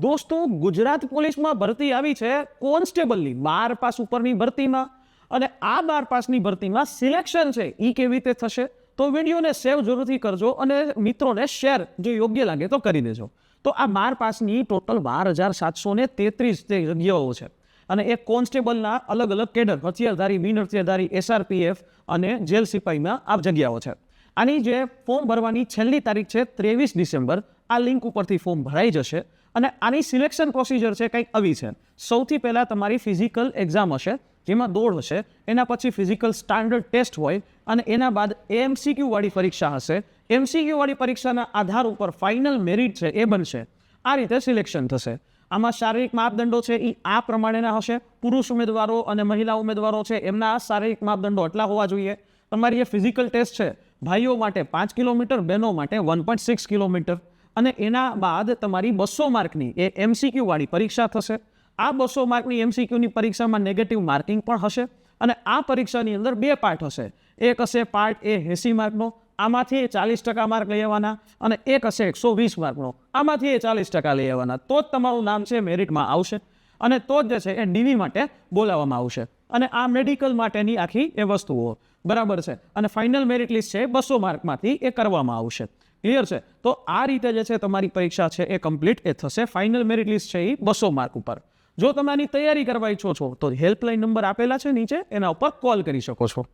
દોસ્તો, ગુજરાત પોલીસમાં ભરતી આવી છે કોન્સ્ટેબલની, બાર પાસ ઉપરની ભરતીમાં. અને આ બાર પાસની ભરતીમાં સિલેક્શન છે એ કેવી રીતે થશે? તો વિડીયોને સેવ જરૂરથી કરજો અને મિત્રોને શેર જો યોગ્ય લાગે તો કરી દેજો. તો આ બાર પાસની ટોટલ બાર હજાર સાતસો ને તેત્રીસ જગ્યાઓ છે, અને એ કોન્સ્ટેબલના અલગ અલગ કેડર, હથિયારધારી બિન હથિયારધારી એસઆરપીએફ અને જેલ સિપાહીમાં આ જગ્યાઓ છે. આની જે ફોર્મ ભરવાની છેલ્લી તારીખ છે ત્રેવીસ ડિસેમ્બર, આ લિંક ઉપરથી ફોર્મ ભરાઈ જશે અને આની સિલેક્શન પ્રોસિજર છે કંઈક આવી છે. સૌથી પહેલાં તમારી ફિઝિકલ એક્ઝામ હશે, જેમાં દોડ હશે, એના પછી ફિઝિકલ સ્ટાન્ડર્ડ ટેસ્ટ હોય અને એના બાદ એમસીક્યુવાળી પરીક્ષા હશે. એમસીક્યુવાળી પરીક્ષાના આધાર ઉપર ફાઇનલ મેરિટ છે એ બનશે. આ રીતે સિલેક્શન થશે. આમાં શારીરિક માપદંડો છે એ આ પ્રમાણેના હશે. પુરુષ ઉમેદવારો અને મહિલા ઉમેદવારો છે એમના શારીરિક માપદંડો એટલા હોવા જોઈએ. તમારી જે ફિઝિકલ ટેસ્ટ છે ભાઈઓ માટે પાંચ કિલોમીટર, બહેનો માટે વન પોઈન્ટ સિક્સ કિલોમીટર. અને એના બાદ તમારી બસો માર્કની એ એમસીક્યુવાળી પરીક્ષા થશે. આ બસો માર્કની એમસીક્યુની પરીક્ષામાં નેગેટિવ માર્કિંગ પણ હશે અને આ પરીક્ષાની અંદર બે પાર્ટ હશે. એક હશે પાર્ટ એ એંસી માર્કનો, આમાંથી ચાલીસ ટકા માર્ક લઈ આવવાના અને એક હશે એકસો વીસ માર્કનો. આમાંથી એ ચાલીસ ટકા લઈ આવવાના. તો જ તમારું નામ છે મેરિટમાં આવશે અને તો જ જે છે એ ડીવી માટે બોલાવવામાં આવશે. અને આ મેડિકલ માટેની આખી એ વસ્તુઓ. બરાબર છે? અને ફાઇનલ મેરિટ લિસ્ટ છે બસો માર્કમાંથી એ કરવામાં આવશે. ક્લિયર છે? તો આ રીતે જે છે તમારી પરીક્ષા છે એ કમ્પ્લીટ એ થશે. ફાઇનલ મેરિટ લિસ્ટ છે એ બસો માર્ક ઉપર. જો તમે આની તૈયારી કરવા ઈચ્છો છો, તો હેલ્પલાઇન નંબર આપેલા છે નીચે. એના ઉપર કોલ કરી શકો છો.